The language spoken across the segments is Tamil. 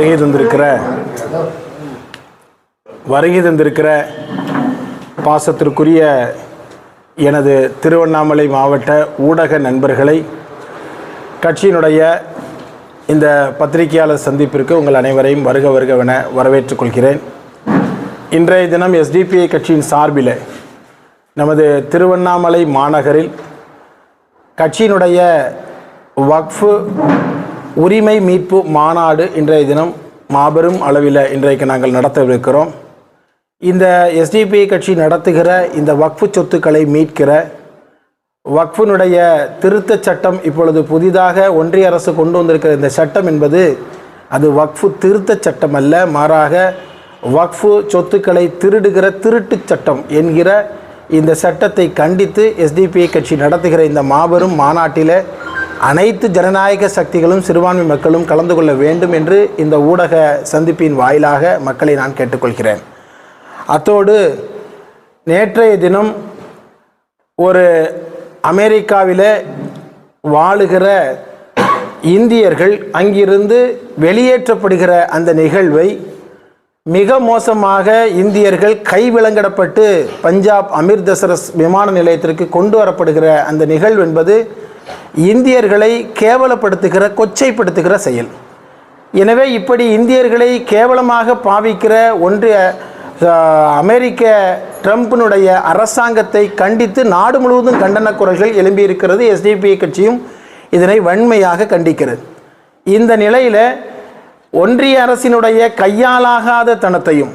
வருகை தந்திருக்கிற வருகை தந்திருக்கிற பாசத்திற்குரிய எனது திருவண்ணாமலை மாவட்ட ஊடக நண்பர்களை கட்சியினுடைய இந்த பத்திரிகையாளர் சந்திப்பிற்கு உங்கள் அனைவரையும் வருக வருகவென வரவேற்றுக் கொள்கிறேன். இன்றைய தினம் எஸ்டிபிஐ கட்சியின் சார்பில் நமது திருவண்ணாமலை மாநகரில் கட்சியினுடைய வக்ஃபு உரிமை மீட்பு மாநாடு இன்றைய தினம் மாபெரும் அளவில் இன்றைக்கு நாங்கள் நடத்தவிருக்கிறோம். இந்த எஸ்டிபிஐ கட்சி நடத்துகிற இந்த வக்ஃபு சொத்துக்களை மீட்கிற வக்ஃபினுடைய திருத்தச் சட்டம் இப்பொழுது புதிதாக ஒன்றிய அரசு கொண்டு வந்திருக்கிற இந்த சட்டம் என்பது அது வக்ஃபு திருத்தச் சட்டம் அல்ல மாறாக வக்ஃபு சொத்துக்களை திருடுகிற திருட்டுச் சட்டம் என்கிற இந்த சட்டத்தை கண்டித்து எஸ்டிபிஐ கட்சி நடத்துகிற இந்த மாபெரும் மாநாட்டில் அனைத்து ஜனநாயக சக்திகளும் சிறுபான்மை மக்களும் கலந்து கொள்ள வேண்டும் என்று இந்த ஊடக சந்திப்பின் வாயிலாக மக்களை நான் கேட்டுக்கொள்கிறேன். அத்தோடு நேற்றைய தினம் ஒரு அமெரிக்காவில் வாழுகிற இந்தியர்கள் அங்கிருந்து வெளியேற்றப்படுகிற அந்த நிகழ்வை மிக மோசமாக இந்தியர்கள் கைவிலங்கிடப்பட்டு பஞ்சாப் அமிர்தசரஸ் விமான நிலையத்திற்கு கொண்டு வரப்படுகிற அந்த நிகழ்வு என்பது இந்தியர்களை கேவலப்படுத்துகிற கொச்சைப்படுத்துகிற செயல். எனவே இப்படி இந்தியர்களை கேவலமாக பாவிக்கிற ஒன்றிய அமெரிக்க ட்ரம்ப்பினுடைய அரசாங்கத்தை கண்டித்து நாடு முழுவதும் கண்டன குரல்கள் எழும்பியிருக்கிறது. எஸ்டிபி கட்சியும் இதனை வன்மையாக கண்டிக்கிறது. இந்த நிலையில் ஒன்றிய அரசினுடைய கையாலாகாத தனத்தையும்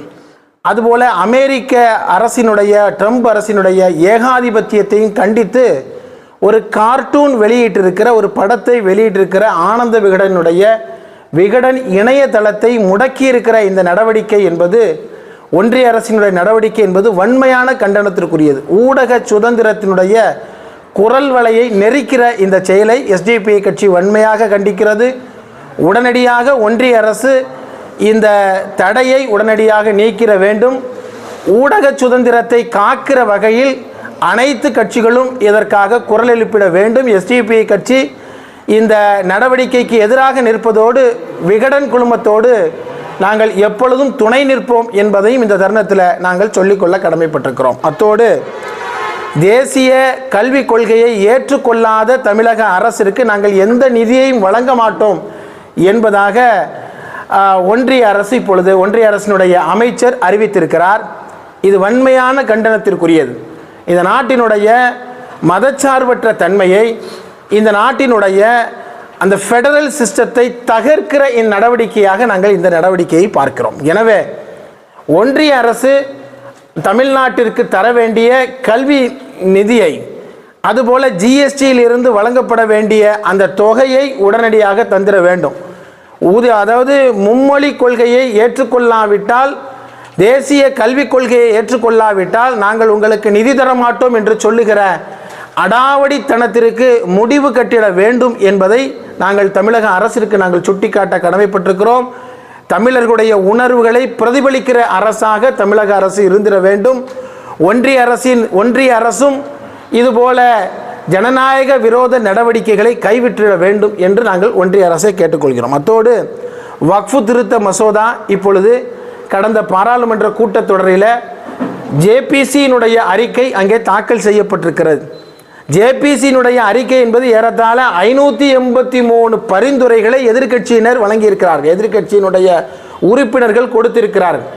அதுபோல அமெரிக்க அரசினுடைய ட்ரம்ப் அரசினுடைய ஏகாதிபத்தியத்தையும் கண்டித்து ஒரு கார்ட்டூன் வெளியிட்டிருக்கிற ஒரு படத்தை வெளியிட்டிருக்கிற ஆனந்த விகடனுடைய விகடன் இணையதளத்தை முடக்கியிருக்கிற இந்த நடவடிக்கை என்பது ஒன்றிய அரசினுடைய நடவடிக்கை என்பது வன்மையான கண்டனத்திற்குரியது. ஊடக சுதந்திரத்தினுடைய குரல் வலையை நெரிக்கிற இந்த செயலை எஸ்டிபிஐ கட்சி வன்மையாக கண்டிக்கிறது. உடனடியாக ஒன்றிய அரசு இந்த தடையை உடனடியாக நீக்கிற வேண்டும். ஊடக சுதந்திரத்தை காக்கிற வகையில் அனைத்து கட்சிகளும் இதற்காக குரல் எழுப்பிட வேண்டும். எஸ்டிபிஐ கட்சி இந்த நடவடிக்கைக்கு எதிராக நிற்பதோடு விகடன் குழுமத்தோடு நாங்கள் எப்பொழுதும் துணை நிற்போம் என்பதையும் இந்த தருணத்தில் நாங்கள் சொல்லிக்கொள்ள கடமைப்பட்டிருக்கிறோம். அத்தோடு தேசிய கல்விக் கொள்கையை ஏற்றுக்கொள்ளாத தமிழக அரசிற்கு நாங்கள் எந்த நிதியையும் வழங்க மாட்டோம் என்பதாக ஒன்றிய அரசு இப்பொழுது ஒன்றிய அரசினுடைய அமைச்சர் அறிவித்திருக்கிறார். இது வன்மையான கண்டனத்திற்குரியது. இந்த நாட்டினுடைய மதச்சார்பற்ற தன்மையை இந்த நாட்டினுடைய அந்த ஃபெடரல் சிஸ்டத்தை தகர்க்கிற இந்நடவடிக்கையாக நாங்கள் இந்த நடவடிக்கையை பார்க்கிறோம். எனவே ஒன்றிய அரசு தமிழ்நாட்டிற்கு தர வேண்டிய கல்வி நிதியை அதுபோல ஜிஎஸ்டியில் இருந்து வழங்கப்பட வேண்டிய அந்த தொகையை உடனடியாக தந்திர வேண்டும். ஊதி அதாவது மும்மொழி கொள்கையை ஏற்றுக்கொள்ளாவிட்டால் தேசிய கல்விக் கொள்கையை ஏற்றுக்கொள்ளாவிட்டால் நாங்கள் உங்களுக்கு நிதி தர மாட்டோம் என்று சொல்லுகிற அடாவடித்தனத்திற்கு முடிவு கட்டிட வேண்டும் என்பதை நாங்கள் தமிழக அரசிற்கு நாங்கள் சுட்டிக்காட்ட கடமைப்பட்டிருக்கிறோம். தமிழர்களுடைய உணர்வுகளை பிரதிபலிக்கிற அரசாக தமிழக அரசு இருந்திட வேண்டும். ஒன்றிய அரசின் ஒன்றிய அரசும் இதுபோல ஜனநாயக விரோத நடவடிக்கைகளை கைவிற்றிட வேண்டும் என்று நாங்கள் ஒன்றிய அரசை கேட்டுக்கொள்கிறோம். அத்தோடு வக்ஃபு திருத்த மசோதா இப்பொழுது கடந்த பாராளுமன்ற கூட்டத்தொடரில் ஜேபிசியினுடைய அறிக்கை அங்கே தாக்கல் செய்யப்பட்டிருக்கிறது. ஜேபிசியினுடைய அறிக்கை என்பது ஏறத்தாழ ஐநூற்றி எண்பத்தி மூணு பரிந்துரைகளை எதிர்க்கட்சியினர் வழங்கியிருக்கிறார்கள். எதிர்க்கட்சியினுடைய உறுப்பினர்கள் கொடுத்திருக்கிறார்கள்.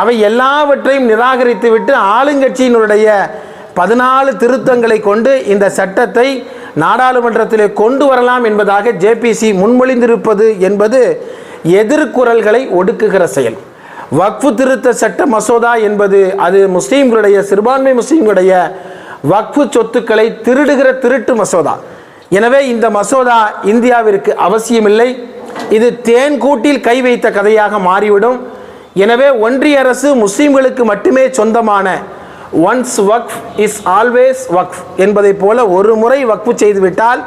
அவை எல்லாவற்றையும் நிராகரித்துவிட்டு ஆளுங்கட்சியினுடைய பதினாலு திருத்தங்களை கொண்டு இந்த சட்டத்தை நாடாளுமன்றத்திலே கொண்டு வரலாம் என்பதாக ஜேபிசி முன்மொழிந்திருப்பது என்பது எதிர்குரல்களை ஒடுக்குகிற செயல். வக்ஃபு திருத்த சட்ட மசோதா என்பது அது முஸ்லீம்களுடைய சிறுபான்மை முஸ்லீம்களுடைய வக்ஃபு சொத்துக்களை திருடுகிற திருட்டு மசோதா. எனவே இந்த மசோதா இந்தியாவிற்கு அவசியமில்லை. இது தேன்கூட்டில் கை வைத்த கதையாக மாறிவிடும். எனவே ஒன்றிய அரசு முஸ்லீம்களுக்கு மட்டுமே சொந்தமான once waqf is always waqf என்பதைப் போல ஒரு முறை வக்ஃபு செய்துவிட்டால்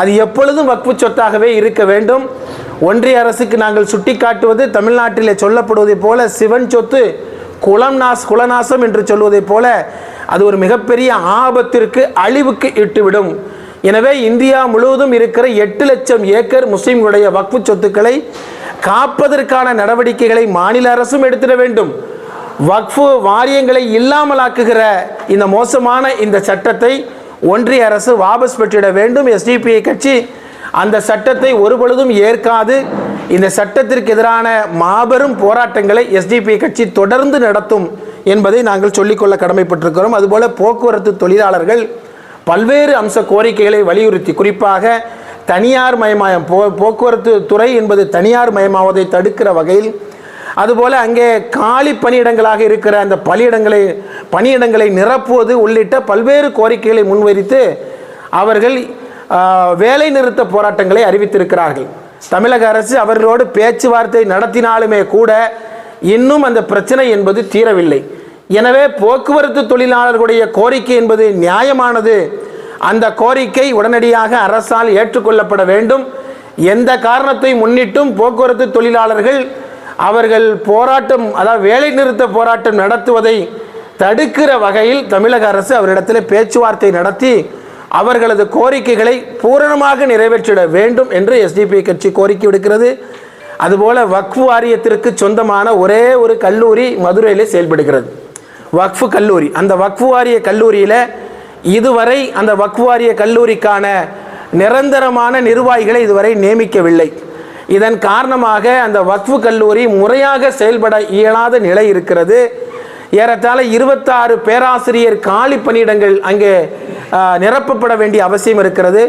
அது எப்பொழுதும் வக்ஃபு சொத்தாகவே இருக்க வேண்டும். ஒன்றிய அரசுக்கு நாங்கள் சுட்டிக்காட்டுவது தமிழ்நாட்டிலே சொல்லப்படுவதைப் போல சிவன் சொத்து குலம் நாஸ் குலநாசம் என்று சொல்வதைப் போல அது ஒரு மிகப்பெரிய ஆபத்திற்கு அழிவுக்கு இட்டுவிடும். எனவே இந்தியா முழுவதும் இருக்கிற எட்டு லட்சம் ஏக்கர் முஸ்லிம்களுடைய வக்ஃபு சொத்துக்களை காப்பதற்கான நடவடிக்கைகளை மாநில அரசும் எடுத்திட வேண்டும். வக்ஃபு வாரியங்களை இல்லாமலாக்குகிற இந்த மோசமான இந்த சட்டத்தை ஒன்றிய அரசு வாபஸ் பெற்றிட வேண்டும். எஸ்டிபிஐ கட்சி அந்த சட்டத்தை ஒருபொழுதும் ஏற்காது. இந்த சட்டத்திற்கு எதிரான மாபெரும் போராட்டங்களை எஸ்டிபி கட்சி தொடர்ந்து நடத்தும் என்பதை நாங்கள் சொல்லிக்கொள்ள கடமைப்பட்டிருக்கிறோம். அதுபோல போக்குவரத்து தொழிலாளர்கள் பல்வேறு அம்ச கோரிக்கைகளை வலியுறுத்தி குறிப்பாக தனியார் மயமாயம் போ போக்குவரத்து துறை என்பது தனியார் மயமாவதை தடுக்கிற வகையில் அதுபோல அங்கே காலி பணியிடங்களாக இருக்கிற அந்த பணியிடங்களை பணியிடங்களை நிரப்புவது உள்ளிட்ட பல்வேறு கோரிக்கைகளை முன்வைத்து அவர்கள் வேலை நிறுத்த போராட்டங்களை அறிவித்திருக்கிறார்கள். தமிழக அரசு அவர்களோடு பேச்சுவார்த்தை நடத்தினாலுமே கூட இன்னும் அந்த பிரச்சனை என்பது தீரவில்லை. எனவே போக்குவரத்து தொழிலாளர்களுடைய கோரிக்கை என்பது நியாயமானது. அந்த கோரிக்கை உடனடியாக அரசால் ஏற்றுக்கொள்ளப்பட வேண்டும். எந்த காரணத்தை முன்னிட்டும் போக்குவரத்து தொழிலாளர்கள் அவர்கள் போராட்டம் அதாவது வேலை நிறுத்த போராட்டம் நடத்துவதை தடுக்கிற வகையில் தமிழக அரசு அவரிடத்தில் பேச்சுவார்த்தை நடத்தி அவர்களது கோரிக்கைகளை பூரணமாக நிறைவேற்றிட வேண்டும் என்று எஸ்டிபி கட்சி கோரிக்கை விடுக்கிறது. அதுபோல வக்ஃபு வாரியத்திற்கு சொந்தமான ஒரே ஒரு கல்லூரி மதுரையில் செயல்படுகிறது. வக்ஃபு கல்லூரி. அந்த வக்ஃபு வாரிய கல்லூரியில் இதுவரை அந்த வக்ஃபு வாரிய கல்லூரிக்கான நிரந்தரமான நிர்வாகிகளை இதுவரை நியமிக்கவில்லை. இதன் காரணமாக அந்த வக்ஃபு கல்லூரி முறையாக செயல்பட இயலாத நிலை இருக்கிறது. ஏறத்தாழ இருபத்தாறு பேராசிரியர் காலி பணியிடங்கள் அங்கே நிரப்பப்பட வேண்டிய அவசியம் இருக்கிறது.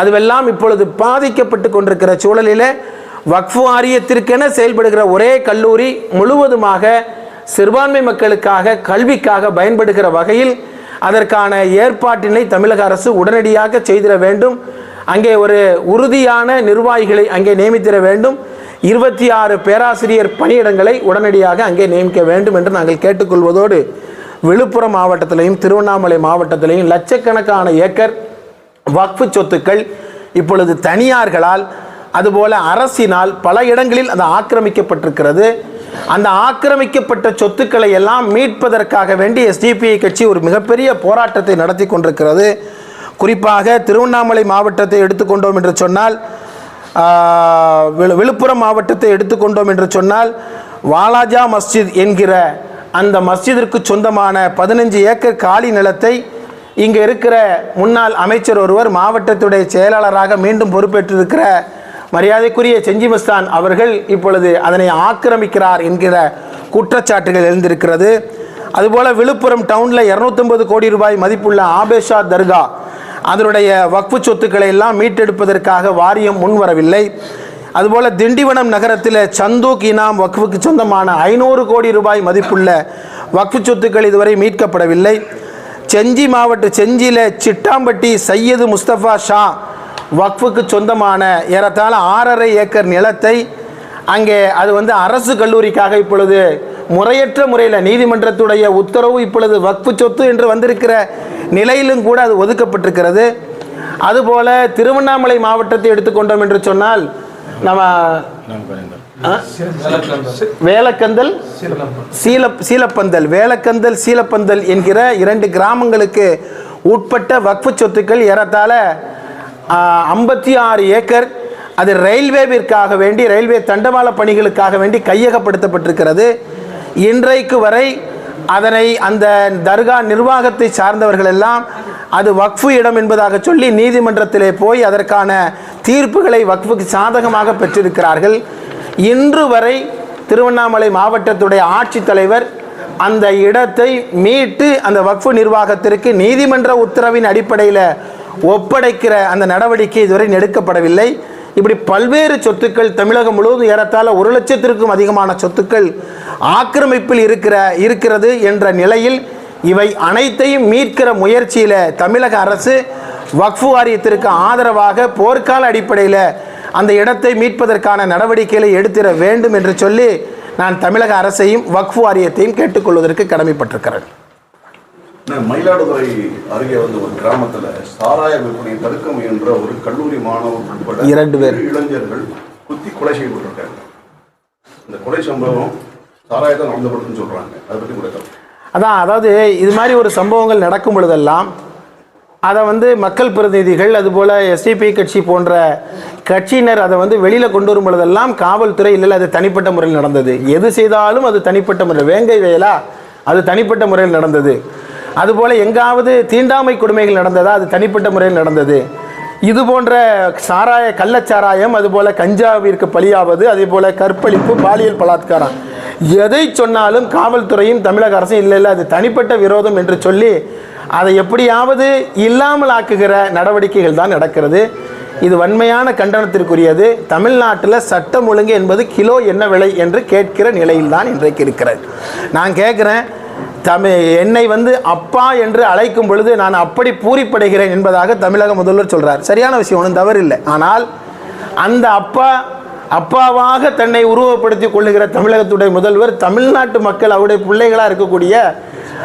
அதுவெல்லாம் இப்பொழுது பாதிக்கப்பட்டு கொண்டிருக்கிற சூழலில் வக்ஃபு வாரியத்திற்கென செயல்படுகிற ஒரே கல்லூரி முழுவதுமாக சிறுபான்மை மக்களுக்காக கல்விக்காக பயன்படுகிற வகையில் அதற்கான ஏற்பாட்டினை தமிழக அரசு உடனடியாக செய்திட வேண்டும். அங்கே ஒரு உறுதியான நிர்வாகிகளை அங்கே நியமித்திட வேண்டும். இருபத்தி ஆறு பேராசிரியர் பணியிடங்களை உடனடியாக அங்கே நியமிக்க வேண்டும் என்று நாங்கள் கேட்டுக்கொள்வதோடு விழுப்புரம் மாவட்டத்திலையும் திருவண்ணாமலை மாவட்டத்திலையும் லட்சக்கணக்கான ஏக்கர் வக்ஃபு சொத்துக்கள் இப்பொழுது தனியார்களால் அதுபோல அரசினால் பல இடங்களில் அது ஆக்கிரமிக்கப்பட்டிருக்கிறது. அந்த ஆக்கிரமிக்கப்பட்ட சொத்துக்களை எல்லாம் மீட்பதற்காக வேண்டி எஸ்டிபிஐ கட்சி ஒரு மிகப்பெரிய போராட்டத்தை நடத்தி கொண்டிருக்கிறது. குறிப்பாக திருவண்ணாமலை மாவட்டத்தை எடுத்துக்கொண்டோம் என்று சொன்னால் விழுப்புரம் மாவட்டத்தை எடுத்துக்கொண்டோம் என்று சொன்னால் வாலாஜா மஸ்ஜித் என்கிற அந்த மஸ்ஜிதிற்கு சொந்தமான பதினஞ்சு ஏக்கர் காலி நிலத்தை இங்கே இருக்கிற முன்னாள் அமைச்சர் ஒருவர் மாவட்டத்துடைய செயலாளராக மீண்டும் பொறுப்பேற்றிருக்கிற மரியாதைக்குரிய செஞ்சி மஸ்தான் அவர்கள் இப்பொழுது அதனை ஆக்கிரமிக்கிறார் என்கிற குற்றச்சாட்டுகள் எழுந்திருக்கிறது. அதுபோல விழுப்புரம் டவுனில் இரநூத்தொம்பது கோடி ரூபாய் மதிப்புள்ள ஆபேஷா தர்கா அதனுடைய வக்ஃபு சொத்துக்களை எல்லாம் மீட்டெடுப்பதற்காக வாரியம் முன்வரவில்லை. அதுபோல் திண்டிவனம் நகரத்தில் சந்தூக் இனாம் வக்ஃபுக்கு சொந்தமான ஐநூறு கோடி ரூபாய் மதிப்புள்ள வக்ஃபு சொத்துக்கள் இதுவரை மீட்கப்படவில்லை. செஞ்சி மாவட்ட செஞ்சியில் சிட்டாம்பட்டி சையது முஸ்தபா ஷா வக்ஃபுக்கு சொந்தமான ஏறத்தாழ ஆறரை ஏக்கர் நிலத்தை அங்கே அது வந்து அரசு கல்லூரிக்காக இப்பொழுது முறையற்ற முறையில் நீதிமன்றத்துடைய உத்தரவு இப்பொழுது வக்ஃபு சொத்து என்று வந்திருக்கிற நிலையிலும் கூட அது ஒதுக்கப்பட்டிருக்கிறது. அதுபோல திருவண்ணாமலை மாவட்டத்தை எடுத்துக்கொண்டோம் என்று சொன்னால் நம்ம? வேலக்கந்தல் சீல சீலப்பந்தல். வேலக்கந்தல் சீலப்பந்தல் என்கிற இரண்டு கிராமங்களுக்கு உட்பட்ட வக்ஃபு சொத்துக்கள் ஏறத்தாழ ஐம்பத்தி ஆறு ஏக்கர். அது ரயில்வேவிற்காக வேண்டி ரயில்வே தண்டவாள பணிகளுக்காக வேண்டி கையகப்படுத்தப்பட்டிருக்கிறது. இன்றைக்கு வரை அதனை அந்த தர்கா நிர்வாகத்தை சார்ந்தவர்கள் எல்லாம் அது வக்ஃபு இடம் என்பதாக சொல்லி நீதிமன்றத்திலே போய் அதற்கான தீர்ப்புகளை வக்ஃபுக்கு சாதகமாக பெற்றிருக்கிறார்கள். இன்று வரை திருவண்ணாமலை மாவட்டத்துடைய ஆட்சித்தலைவர் அந்த இடத்தை மீட்டு அந்த வக்ஃபு நிர்வாகத்திற்கு நீதிமன்ற உத்தரவின் அடிப்படையில் ஒப்படைக்கிற அந்த நடவடிக்கை இதுவரை எடுக்கப்படவில்லை. இப்படி பல்வேறு சொத்துக்கள் தமிழகம் முழுவதும் ஏறத்தாழ ஒரு லட்சத்திற்கும் அதிகமான சொத்துக்கள் ஆக்கிரமிப்பில் இருக்கிற இருக்கிறது என்ற நிலையில் இவை அனைத்தையும் மீட்கிற முயற்சியில் தமிழக அரசு வக்ஃபு வாரியத்திற்கு ஆதரவாக போர்க்கால அடிப்படையில் அந்த இடத்தை மீட்பதற்கான நடவடிக்கைகளை எடுத்திட வேண்டும் என்று சொல்லி நான் தமிழக அரசையும் வக்ஃபு வாரியத்தையும் கேட்டுக்கொள்வதற்கு கடமைப்பட்டிருக்கிறேன் மயிலாடுதுறை அருகே வந்து ஒரு கிராமத்துல சாராய விற்பனையை தடுக்க முயன்ற ஒரு கல்லூரி மாணவர் உட்பட இரண்டு பேர். இளைஞர்கள் குத்தி கொலை செய்யப்பட்டிருக்காங்க இந்த கொலை சம்பவம் சாராயத்தை நடந்தப்படுதுன்னு சொல்றாங்க அதை பத்தி கூட. அதான் அதாவது இது மாதிரி ஒரு சம்பவங்கள் நடக்கும் பொழுதெல்லாம் அதை வந்து மக்கள் பிரதிநிதிகள் அதுபோல் எஸ்டிபி கட்சி போன்ற கட்சியினர் அதை வந்து வெளியில் கொண்டு வரும் பொழுதெல்லாம் காவல்துறை இல்லை அது தனிப்பட்ட முறையில் நடந்தது. எது செய்தாலும் அது தனிப்பட்ட முறை வேங்கை வேலா அது தனிப்பட்ட முறையில் நடந்தது. அதுபோல் எங்காவது தீண்டாமை கொடுமைகள் நடந்ததா? அது தனிப்பட்ட முறையில் நடந்தது. இது போன்ற சாராய கள்ளச்சாராயம் அதுபோல் கஞ்சாவிற்கு பலியாவது அதே போல் கற்பழிப்பு பாலியல் பலாத்காரம். எதை சொன்னாலும் காவல்துறையும் தமிழக அரசும் இல்லை இல்லை அது தனிப்பட்ட விரோதம் என்று சொல்லி அதை எப்படியாவது இல்லாமல் ஆக்குகிற நடவடிக்கைகள் தான் நடக்கிறது. இது வன்மையான கண்டனத்திற்குரியது. தமிழ்நாட்டில் சட்டம் ஒழுங்கு என்பது கிலோ என்ன விலை என்று கேட்கிற நிலையில் தான் இன்றைக்கு இருக்கிறது. நான் கேட்குறேன் தமிழ் என்னை வந்து அப்பா என்று அழைக்கும் பொழுது நான் அப்படி பூரிப்படைகிறேன் என்பதாக தமிழக முதல்வர் சொல்கிறார் சரியான விஷயம் ஒன்றும் தவறில்லை. ஆனால் அந்த அப்பா அப்பாவாக தன்னை உருவப்படுத்தி கொள்ளுகிற தமிழகத்துடைய முதல்வர் தமிழ்நாட்டு மக்கள் அவருடைய பிள்ளைகளாக இருக்கக்கூடிய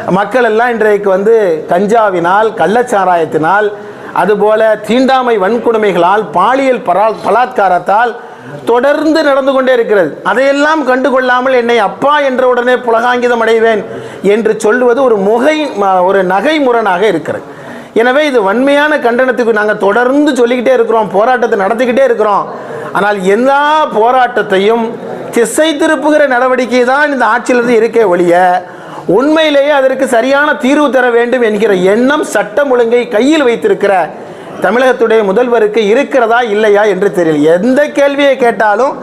மக்கள் எல்லாம் இன்றைக்கு வந்து கஞ்சாவினால் கள்ளச்சாராயத்தினால் அதுபோல தீண்டாமை வன்கொடுமைகளால் பாலியல் பரா பலாத்காரத்தால் தொடர்ந்து நடந்து கொண்டே இருக்கிறது. அதையெல்லாம் கண்டுகொள்ளாமல் என்னை அப்பா என்ற உடனே புலகாங்கிதம் அடைவேன் என்று சொல்லுவது ஒரு முகை ம- ஒரு நகை முரணாக இருக்கிறது. எனவே இது வன்மையான கண்டனத்துக்கு நாங்கள் தொடர்ந்து சொல்லிக்கிட்டே இருக்கிறோம் போராட்டத்தை நடத்திக்கிட்டே இருக்கிறோம். ஆனால் எல்லா போராட்டத்தையும் திசை திருப்புகிற நடவடிக்கை தான் இந்த ஆட்சியிலிருந்து இருக்கே ஒழிய உண்மையிலேயே அதற்கு சரியான தீர்வு தர வேண்டும் என்கிற எண்ணம் சட்டம் ஒழுங்கை கையில் வைத்திருக்கிற தமிழகத்துடைய முதல்வருக்கு இருக்கிறதா இல்லையா என்று தெரியல. எந்த கேள்வியை கேட்டாலும்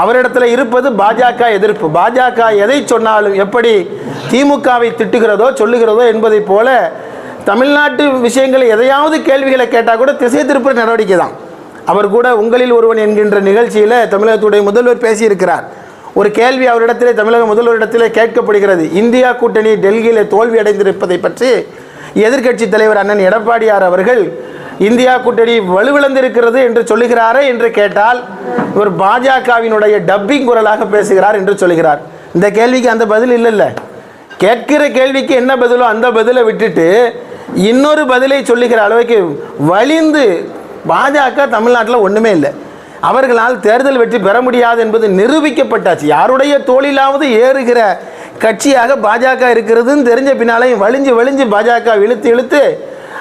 அவரிடத்துல இருப்பது பாஜக எதிர்ப்பு. பாஜக எதை சொன்னாலும் எப்படி திமுகவை திட்டுகிறதோ சொல்லுகிறதோ என்பதைப் போல தமிழ்நாட்டு விஷயங்களை எதையாவது கேள்விகளை கேட்டால் கூட திசை திருப்புற நடவடிக்கை தான். அவர் கூட உங்களில் ஒருவன் என்கின்ற நிகழ்ச்சியில் தமிழகத்துடைய முதல்வர் பேசியிருக்கிறார். ஒரு கேள்வி அவரிடத்திலே தமிழக முதல்வரிடத்திலே கேட்கப்படுகிறது. இந்தியா கூட்டணி டெல்லியில் தோல்வி அடைந்திருப்பதை பற்றி எதிர்க்கட்சி தலைவர் அண்ணன் எடப்பாடியார் அவர்கள் இந்தியா கூட்டணி வலுவிழந்திருக்கிறது என்று சொல்லுகிறாரே என்று கேட்டால் இவர் பாஜகவினுடைய டப்பிங் குரலாக பேசுகிறார் என்று சொல்கிறார் இந்த கேள்விக்கு அந்த பதில் இல்லைல்ல. கேட்கிற கேள்விக்கு என்ன பதிலோ அந்த பதிலை விட்டுட்டு இன்னொரு பதிலை சொல்லுகிற அளவுக்கு வலிந்து பாஜக தமிழ்நாட்டில் ஒன்றுமே இல்லை. அவர்களால் தேர்தல் வெற்றி பெற முடியாது என்பது நிரூபிக்கப்பட்டாச்சு. யாருடைய தோளிலாவது ஏறுகிற கட்சியாக பாஜக இருக்கிறதுன்னு தெரிஞ்ச பின்னாலையும் வலிஞ்சு வலிஞ்சு பாஜக இழுத்து இழுத்து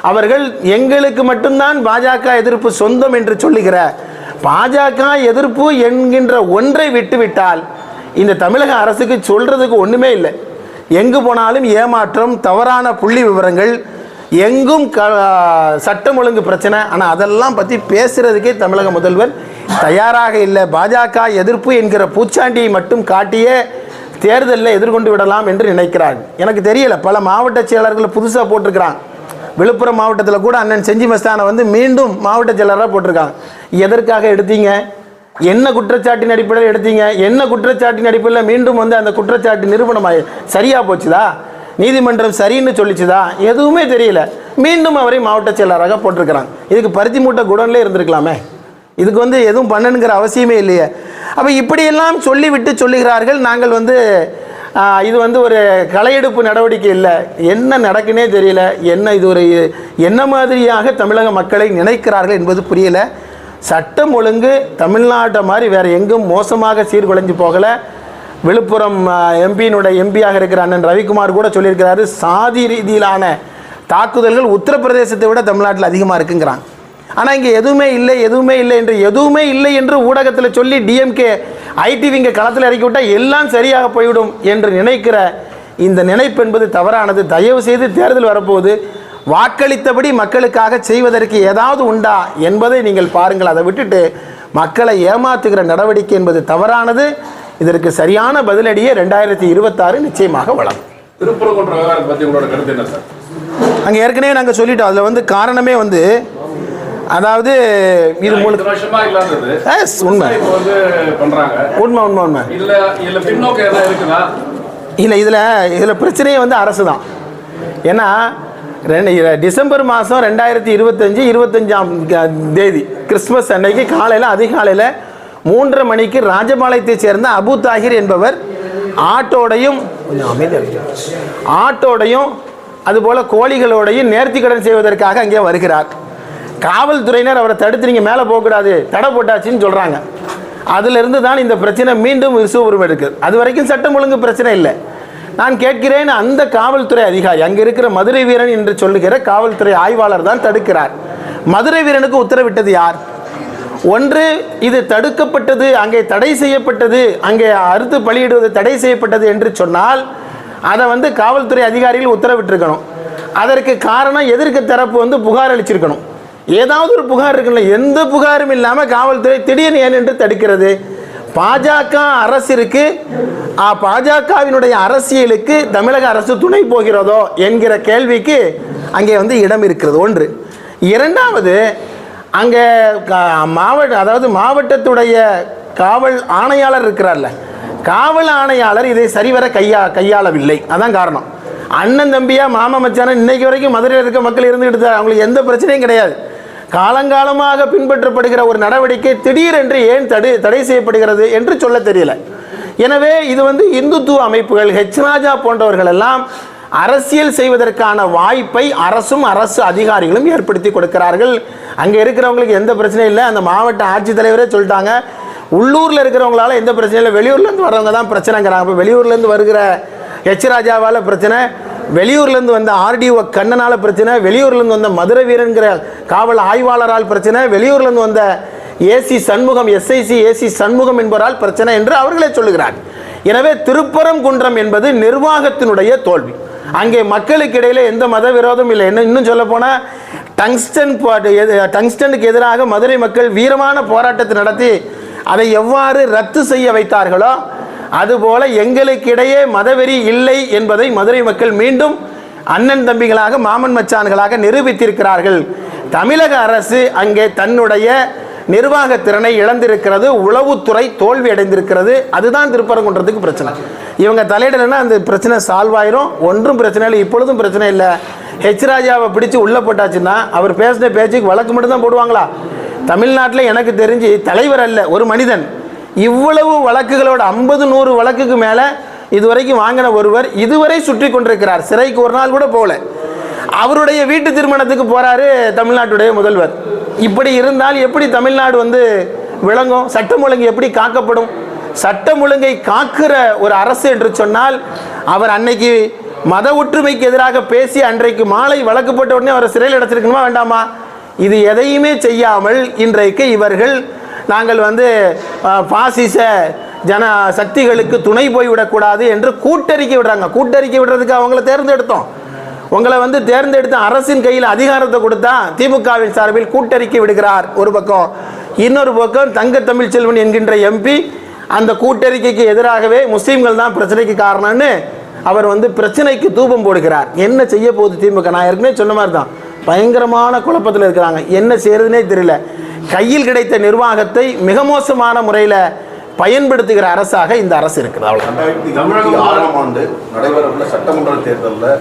அவர்கள் எங்களுக்கு மட்டும்தான் பாஜக எதிர்ப்பு சொந்தம் என்று சொல்லுகிற பாஜக எதிர்ப்பு என்கின்ற ஒன்றை விட்டுவிட்டால் இந்த தமிழக அரசுக்கு சொல்றதுக்கு ஒன்றுமே இல்லை. எங்கு போனாலும் ஏமாற்றம் தவறான புள்ளி விவரங்கள் எங்கும் க சட்டம் ஒழுங்கு பிரச்சனை ஆனால் அதெல்லாம் பற்றி பேசுகிறதுக்கே தமிழக முதல்வர் தயாராக இல்லை. பாஜக எதிர்ப்பு என்கிற பூச்சாண்டியை மட்டும் காட்டியே தேர்தலில் எதிர்கொண்டு விடலாம் என்று நினைக்கிறார். எனக்கு தெரியலை பல மாவட்ட செயலர்களை புதுசாக போட்டிருக்கிறாங்க. விழுப்புரம் மாவட்டத்தில் கூட அண்ணன் செஞ்சி மஸ்தானை வந்து மீண்டும் மாவட்ட செயலராக போட்டிருக்காங்க. எதற்காக எடுத்தீங்க? என்ன குற்றச்சாட்டின் அடிப்படையில் எடுத்தீங்க? என்ன குற்றச்சாட்டின் அடிப்படையில் மீண்டும் வந்து அந்த குற்றச்சாட்டு நிறுவனமாக சரியாக போச்சுதா? நீதிமன்றம் சரின்னு சொல்லிச்சுதா? எதுவுமே தெரியல. மீண்டும் அவரை மாவட்ட செயலராக போட்டிருக்கிறாங்க. இதுக்கு பருத்தி மூட்டை குடன்லே இருந்திருக்கலாமே. இதுக்கு வந்து எதுவும் பண்ணணுங்கிற அவசியமே இல்லையே. அப்போ இப்படியெல்லாம் சொல்லிவிட்டு சொல்லுகிறார்கள். நாங்கள் வந்து இது வந்து ஒரு களையெடுப்பு நடவடிக்கை இல்லை. என்ன நடக்குன்னே தெரியல. என்ன இது ஒரு என்ன மாதிரியாக தமிழக மக்களை நினைக்கிறார்கள் என்பது புரியல. சட்டம் ஒழுங்கு தமிழ்நாட்டை மாதிரி வேறு எங்கும் மோசமாக சீர்குலைஞ்சு போகலை. விழுப்புரம் எம்பியினுடைய எம்பியாக இருக்கிற அண்ணன் ரவிக்குமார் கூட சொல்லியிருக்கிறாரு சாதி ரீதியிலான தாக்குதல்கள் உத்தரப்பிரதேசத்தை விட தமிழ்நாட்டில் அதிகமாக இருக்குங்கிறாங்க. ஆனால் இங்கே எதுவுமே இல்லை எதுவுமே இல்லை என்று எதுவுமே இல்லை என்று ஊடகத்தில் சொல்லி டிஎம்கே ஐடிவிங்க களத்தில் இறக்கி விட்டால் எல்லாம் சரியாக போய்விடும் என்று நினைக்கிற இந்த நினைப்பு என்பது தவறானது. தயவு செய்து தேர்தல் வரப்போகுது. வாக்களித்தபடி மக்களுக்காக செய்வதற்கு ஏதாவது உண்டா என்பதை நீங்கள் பாருங்கள். அதை விட்டுட்டு மக்களை ஏமாத்துகிற நடவடிக்கை என்பது தவறானது. இதற்கு சரியான பதிலடியே ரெண்டாயிரத்தி இருபத்தாறு நிச்சயமாக வழங்கும். அங்கே ஏற்கனவே நாங்கள் சொல்லிட்டோம். அதில் வந்து காரணமே வந்து அதாவது இது இல்லாதது. Yes, உண்மை. உண்மை உண்மை உண்மை. இல்லை இதில் இதில் பிரச்சனையே வந்து அரசு தான். ஏன்னா ரெண்டு டிசம்பர் மாதம் ரெண்டாயிரத்தி இருபத்தஞ்சி இருபத்தஞ்சாம் தேதி கிறிஸ்மஸ் அன்னைக்கு காலையில் அதிகாலையில் மூன்றரை மணிக்கு ராஜபாளையத்தைச் சேர்ந்த அபு தாகிர் என்பவர் ஆட்டோடையும் கொஞ்சம் ஆட்டோடையும் அதுபோல் கோழிகளோடையும் நேர்த்திக்கடன் செய்வதற்காக அங்கே வருகிறார். காவல்துறையினர் அவரை தடுத்து நீங்கள் மேலே போகக்கூடாது தடை போட்டாச்சுன்னு சொல்கிறாங்க அதிலிருந்து தான் இந்த பிரச்சனை மீண்டும் விசுவபுரம் எடுக்குது. அது வரைக்கும் சட்டம் ஒழுங்கு பிரச்சனை இல்லை. நான் கேட்கிறேன் அந்த காவல்துறை அதிகாரி அங்கே இருக்கிற மதுரை வீரன் என்று சொல்லுகிற காவல்துறை ஆய்வாளர் தான் தடுக்கிறார். மதுரை வீரனுக்கு உத்தரவிட்டது யார்? ஒன்று இது தடுக்கப்பட்டது அங்கே தடை செய்யப்பட்டது அங்கே அறுத்து பலியிடுவது தடை செய்யப்பட்டது என்று சொன்னால் அதை வந்து காவல்துறை அதிகாரிகள் உத்தரவிட்டிருக்கணும். அதற்கு காரணம் எதிர்க்க தரப்பு வந்து புகார் அளிச்சிருக்கணும். ஏதாவது ஒரு புகார் இருக்குல்ல எந்த புகாரும் இல்லாமல் காவல்துறை திடீர்னு ஏன் என்று தடுக்கிறது? பாஜக அரசிற்கு பாஜகவினுடைய அரசியலுக்கு தமிழக அரசு துணை போகிறதோ என்கிற கேள்விக்கு அங்கே வந்து இடம் இருக்கிறது. ஒன்று. இரண்டாவது அங்கே மாவட்ட அதாவது மாவட்டத்துடைய காவல் ஆணையாளர் இருக்கிறார்ல. காவல் ஆணையாளர் இதை சரிவர கையா கையாளவில்லை. அதான் காரணம். அண்ணன் தம்பியா மாமா மச்சான இன்னைக்கு வரைக்கும் மதுரையில் இருக்க மக்கள் இருந்துகிட்டு தான் அவங்களுக்கு எந்த பிரச்சனையும் கிடையாது. காலங்காலமாக பின்பற்றப்படுகிற ஒரு நடவடிக்கை திடீரென்று ஏன் தடை தடை செய்யப்படுகிறது என்று சொல்ல தெரியல. எனவே இது வந்து இந்துத்துவ அமைப்புகள் ஹெச். ராஜா போன்றவர்கள் எல்லாம் அரசியல் செய்வதற்கான வாய்ப்பை அரசும் அரசு அதிகாரிகளும் ஏற்படுத்தி கொடுக்கிறார்கள். அங்கே இருக்கிறவங்களுக்கு எந்த பிரச்சனையும் இல்லை. அந்த மாவட்ட ஆட்சித்தலைவரே சொல்லிட்டாங்க. உள்ளூரில் இருக்கிறவங்களால எந்த பிரச்சனையும் இல்லை. வெளியூர்லேருந்து வர்றவங்க தான் பிரச்சனைங்கிறாங்க. இப்போ வெளியூர்லேருந்து வருகிற ஹெச் ராஜாவால் பிரச்சனை வெளியூர்லேருந்து வந்த ஆர்டிஓ கண்ணனால் பிரச்சனை வெளியூர்லேருந்து வந்த மதுரை வீரன்கிற காவல் ஆய்வாளரால் பிரச்சனை வெளியூர்லேருந்து வந்த AC Shanmugam SIC AC Shanmugam என்பவரால் பிரச்சனை என்று அவர்களே சொல்லுகிறார் எனவே திருப்பரங்குன்றம் என்பது நிர்வாகத்தினுடைய தோல்வி. அங்கே மக்களுக்கு இடையில எந்த மத விரோதமும் இல்லை. என்ன இன்னும் சொல்ல போனால் டங்ஸ்டன் எது- டங்ஸ்டனுக்கு எதிராக மதுரை மக்கள் வீரமான போராட்டத்தை நடத்தி அதை எவ்வாறு ரத்து செய்ய வைத்தார்களோ அதுபோல எங்களுக்கிடையே மதவெறி இல்லை என்பதை மதுரை மக்கள் மீண்டும் அண்ணன் தம்பிகளாக மாமன் மச்சான்களாக நிரூபித்திருக்கிறார்கள். தமிழக அரசு அங்கே தன்னுடைய நிர்வாக திறனை இழந்திருக்கிறது உளவுத்துறை தோல்வி அடைந்திருக்கிறது அதுதான் திருப்பரங்குன்றத்துக்கு பிரச்சனை. இவங்க தலையிடலைன்னா அந்த பிரச்சனை சால்வ் ஆயிரும். ஒன்றும் பிரச்சனை இல்லை இப்பொழுதும் பிரச்சனை இல்லை. ஹெச் ராஜாவை பிடிச்சு உள்ள போட்டாச்சுன்னா அவர் பேசின பேச்சுக்கு வழக்கு மட்டும் தான் போடுவாங்களா? தமிழ்நாட்டில் எனக்கு தெரிஞ்சு தலைவர் அல்ல ஒரு மனிதன். இவ்வளவு வழக்குகளோட ஐம்பது நூறு வழக்குக்கு மேலே இதுவரைக்கும் வாங்கின ஒருவர் இதுவரை சுற்றி கொண்டிருக்கிறார். சிறைக்கு ஒரு நாள் கூட போகல. அவருடைய வீட்டு திருமணத்துக்கு போகிறாரு தமிழ்நாட்டுடைய முதல்வர். இப்படி இருந்தால் எப்படி தமிழ்நாடு வந்து விளங்கும்? சட்டம் ஒழுங்கு எப்படி காக்கப்படும்? சட்டம் ஒழுங்கை காக்கிற ஒரு அரசு என்று சொன்னால் அவர் அன்னைக்கு மத ஒற்றுமைக்கு எதிராக பேசி அன்றைக்கு மாலை வழக்கப்பட்ட உடனே அவரை சிறையில் அடைச்சிருக்கணுமா வேண்டாமா? இது எதையுமே செய்யாமல் இன்றைக்கு இவர்கள் நாங்கள் வந்து பாசிச ஜன சக்திகளுக்கு துணை போய்விடக்கூடாது என்று கூட்டறிக்கை விடுறாங்க. கூட்டறிக்கை விடுறதுக்கு அவங்கள தேர்ந்தெடுத்தோம். உங்களை வந்து தேர்ந்தெடுத்த அரசின் கையில் அதிகாரத்தை கொடுத்தா திமுகவின் சார்பில் கூட்டறிக்கை விடுகிறார் ஒரு பக்கம். இன்னொரு பக்கம் தங்க தமிழ்ச்செல்வன் என்கின்ற எம்பி அந்த கூட்டறிக்கைக்கு எதிராகவே முஸ்லீம்கள் தான் பிரச்சனைக்கு காரணம்னு அவர் வந்து பிரச்சனைக்கு தூபம் போடுகிறார். என்ன செய்ய போகுது திமுக? நான் ஏற்கனவே சொன்ன மாதிரி தான். பயங்கரமான குழப்பத்தில் இருக்கிறாங்க. என்ன செய்யறதுனே தெரியல. கையில் கிடைத்த நிர்வாகத்தை மிக மோசமான முறையில் பயன்படுத்துகிற அரசாக இந்த அரசு இருக்குது அவ்வளோ ஆறாம் ஆண்டு நடைபெறவுள்ள சட்டமன்ற தேர்தலில்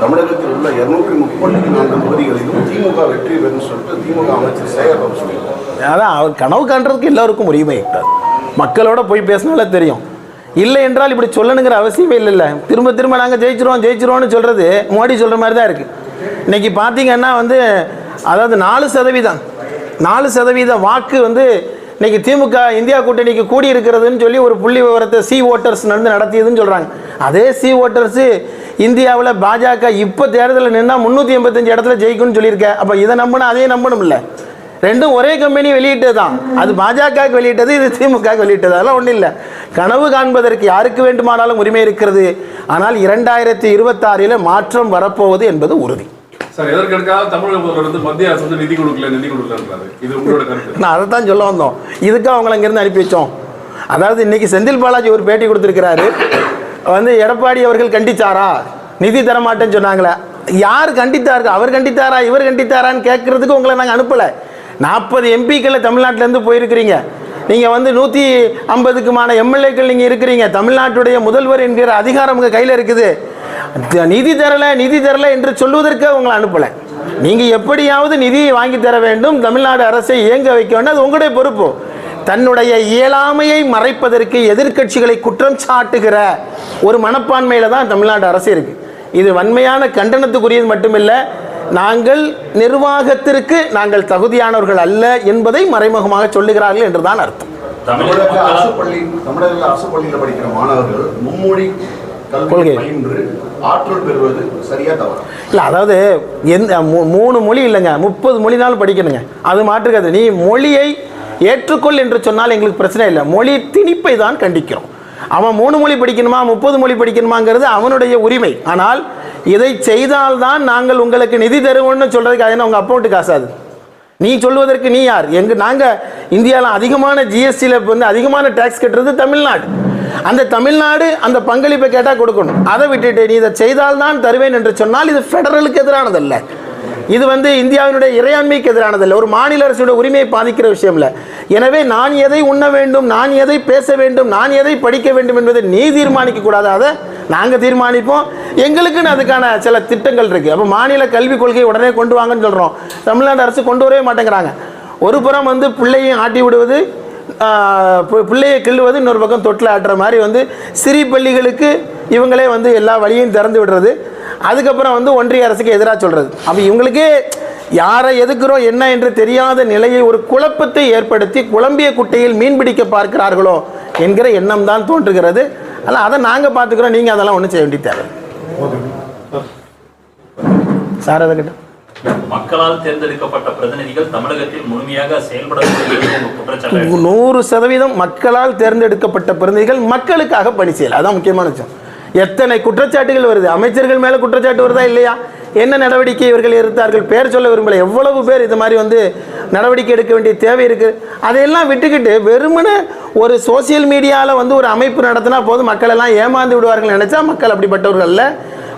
தமிழகத்தில் உள்ள இருநூற்றி முப்பத்தி நான்கு தொகுதிகளிலும் திமுக வெற்றி பெறும் சொல்லிட்டு திமுக அமைச்சர் சேகர் சொல்லியிருக்காரு. அதான் அவர் கனவு காண்றதுக்கு எல்லோருக்கும் உரிமை இருக்கிறது மக்களோட போய் பேசினாலே தெரியும். இல்லை என்றால் இப்படி சொல்லணுங்கிற அவசியமே இல்லைல்ல. திரும்ப திரும்ப நாங்கள் ஜெயிச்சிருவோம் ஜெயிச்சிருவோம்னு சொல்கிறது மோடி சொல்கிற மாதிரி தான் இருக்குது இன்னைக்கு பார்த்தீங்கன்னா வந்து அதாவது நாலு சதவீதம் நாலு சதவீத வாக்கு வந்து இன்னைக்கு திமுக இந்தியா கூட்டணிக்கு கூடி இருக்கிறதுன்னு சொல்லி ஒரு புள்ளி விவரத்தை சி ஓட்டர்ஸ் நடந்து நடத்தியதுன்னு சொல்கிறாங்க அதே சி ஓட்டர்ஸு இந்தியாவில் பாஜக இப்போ தேர்தலில் நின்னால் முந்நூற்றி எண்பத்தஞ்சு இடத்துல ஜெயிக்கும்னு சொல்லியிருக்கேன் அப்போ இதை நம்பணும் அதையும் இல்லை. ரெண்டும் ஒரே கம்பெனி வெளியிட்டது தான் அது பாஜகவுக்கு வெளியிட்டது இது திமுக வெளியிட்டது. அதெல்லாம் ஒன்றும் இல்லை. கனவு காண்பதற்கு யாருக்கு வேண்டுமானாலும் உரிமை இருக்கிறது. ஆனால் இரண்டாயிரத்தி இருபத்தாறில் மாற்றம் வரப்போவது என்பது உறுதி. சார் எதற்கெடுக்காக தமிழக முதல்வர் வந்து மத்திய அரசு வந்து நிதி கொடுக்கல நிதி கொடுக்கலன்றாரு இது உங்களோட கருத்து. நான் அதை தான் சொல்ல வந்தோம். இதுக்கு அவங்கள அங்கேருந்து அனுப்பி வச்சோம். அதாவது இன்னைக்கு செந்தில் பாலாஜி ஒரு பேட்டி கொடுத்துருக்கிறாரு. வந்து எடப்பாடி அவர்கள் கண்டிச்சாரா? நிதி தர மாட்டேன்னு சொன்னாங்களே. யார் கண்டித்தாரு அவர் கண்டித்தாரா? இவர் கண்டித்தாரான்னு கேட்கறதுக்கு உங்களை நாங்கள் அனுப்பலை. நாற்பது எம்பிக்களை தமிழ்நாட்டிலேருந்து போயிருக்கிறீங்க. நீங்கள் வந்து நூற்றி ஐம்பதுக்குமான எம்எல்ஏக்கள் நீங்கள் இருக்கிறீங்க. தமிழ்நாட்டுடைய முதல்வர் என்கிற அதிகாரம் உங்கள் கையில் இருக்குது. நிதி தரல நிதி தரல என்று சொல்வதற்கு உங்களை அனுப்பலை. நீங்கள் எப்படியாவது நிதியை வாங்கி தர வேண்டும் தமிழ்நாடு அரசை இயங்க வைக்க வேண்டும் அது உங்களுடைய பொறுப்பு. தன்னுடைய இயலாமையை மறைப்பதற்கு எதிர்க்கட்சிகளை குற்றம் சாட்டுகிற ஒரு மனப்பான்மையில தான் தமிழ்நாடு அரசு இருக்கு. இது வன்மையான கண்டனத்துக்குரியது மட்டுமில்லை நாங்கள் நிர்வாகத்திற்கு நாங்கள் தகுதியானவர்கள் அல்ல என்பதை மறைமுகமாக சொல்லுகிறார்கள் என்றுதான் அர்த்தம். தமிழக அரசு பள்ளி தமிழக அரசு பள்ளியில் படிக்கிற மாணவர்கள் மும்மொழி கொள்கை. ஆற்றல் பெறுவது சரியா தவறா? இல்லை அதாவது எந்த மூணு மொழி இல்லைங்க. முப்பது மொழினாலும் படிக்கணுங்க. அது மாற்றுக்காது நீ மொழியை ஏற்றுக்கொள் என்று சொன்னால் எங்களுக்கு பிரச்சனை இல்லை. மொழி திணிப்பை தான் கண்டிக்கிறோம். அவன் மூணு மொழி படிக்கணுமா முப்பது மொழி படிக்கணுமாங்கிறது அவனுடைய உரிமை. ஆனால் இதை செய்தால்தான் நாங்கள் உங்களுக்கு நிதி தருவோம்னு சொல்றதுக்கு அது உங்கள் அக்கௌண்ட்டு காசாது நீ சொல்வதற்கு நீ யார்? எங்க நாங்க இந்தியாவில் அதிகமான ஜிஎஸ்டியில் வந்து அதிகமான டேக்ஸ் கட்டுறது தமிழ்நாடு. அந்த தமிழ்நாடு அந்த பங்களிப்பை கேட்டால் கொடுக்கணும். அதை விட்டுட்டு நீ இதை செய்தால்தான் தருவேன் என்று சொன்னால் இது ஃபெடரலுக்கு எதிரானதல்ல. இது வந்து இந்தியாவினுடைய இறையாண்மைக்கு எதிரானதல்ல. ஒரு மாநில அரசுடைய உரிமையை பாதிக்கிற விஷயம் இல்லை. எனவே நான் எதை உண்ண வேண்டும் நான் எதை பேச வேண்டும் நான் எதை படிக்க வேண்டும் என்பதை நீ தீர்மானிக்க கூடாது. அதை நாங்கள் தீர்மானிப்போம். எங்களுக்குன்னு அதுக்கான சில திட்டங்கள் இருக்கு. அப்போ மாநில கல்விக் கொள்கையை உடனே கொண்டு வாங்கன்னு சொல்கிறோம் தமிழ்நாடு அரசு கொண்டு வரவே மாட்டேங்கிறாங்க. ஒரு புறம் வந்து பிள்ளையும் ஆட்டி விடுவது பிள்ளையை கிள்ளுவது இன்னொரு பக்கம் தொட்டில் ஆட்டுற மாதிரி வந்து சிறி பள்ளிகளுக்கு இவங்களே வந்து எல்லா வழியும் திறந்து விடுறது. அதுக்கப்புறம் வந்து ஒன்றிய அரசுக்கு எதிராக சொல்கிறது அப்போ இவங்களுக்கே யாரை எதுக்குறோம் என்ன என்று தெரியாத நிலையை ஒரு குழப்பத்தை ஏற்படுத்தி குழம்பிய குட்டையில் மீன் பிடிக்க பார்க்கிறார்களோ என்கிற எண்ணம் தான் தோன்றுகிறது. ஆனால் அதை நாங்கள் பார்த்துக்கிறோம் நீங்கள் அதெல்லாம் ஒன்றும் செய்ய வேண்டிய தேவை சார் அதை கிட்ட. மக்களால் தேர்ந்தெடுக்கப்பட்ட பிரதிநிதிகள் தமிழகத்தில் முழுமையாக செயல்பட நூறு சதவீதம் மக்களால் தேர்ந்தெடுக்கப்பட்ட பிரதிநிதிகள் மக்களுக்காக பணி செய்யல. அதான் முக்கியமான விஷயம். எத்தனை குற்றச்சாட்டுகள் வருது? அமைச்சர்கள் மேல குற்றச்சாட்டு வருதா இல்லையா? என்ன நடவடிக்கை இவர்கள் எடுத்தார்கள்? பேர் சொல்ல விரும்பல. எவ்வளவு பேர் இது மாதிரி வந்து நடவடிக்கை எடுக்க வேண்டிய தேவை இருக்கு. அதையெல்லாம் விட்டுக்கிட்டு வெறுமனே ஒரு சோசியல் மீடியாவில் வந்து ஒரு அமைப்பு நடத்தினா போதும். மக்கள் எல்லாம் ஏமாந்து விடுவார்கள் நினைச்சா மக்கள் அப்படிப்பட்டவர்கள்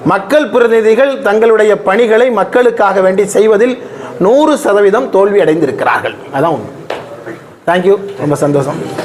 மக்கள் பிரதிநிதிகள் தங்களுடைய பணிகளை மக்களுக்காக வேண்டி செய்வதில் நூறு சதவீதம் தோல்வி அடைந்திருக்கிறார்கள். அதான் உண்மை. தேங்க்யூ ரொம்ப சந்தோஷம்.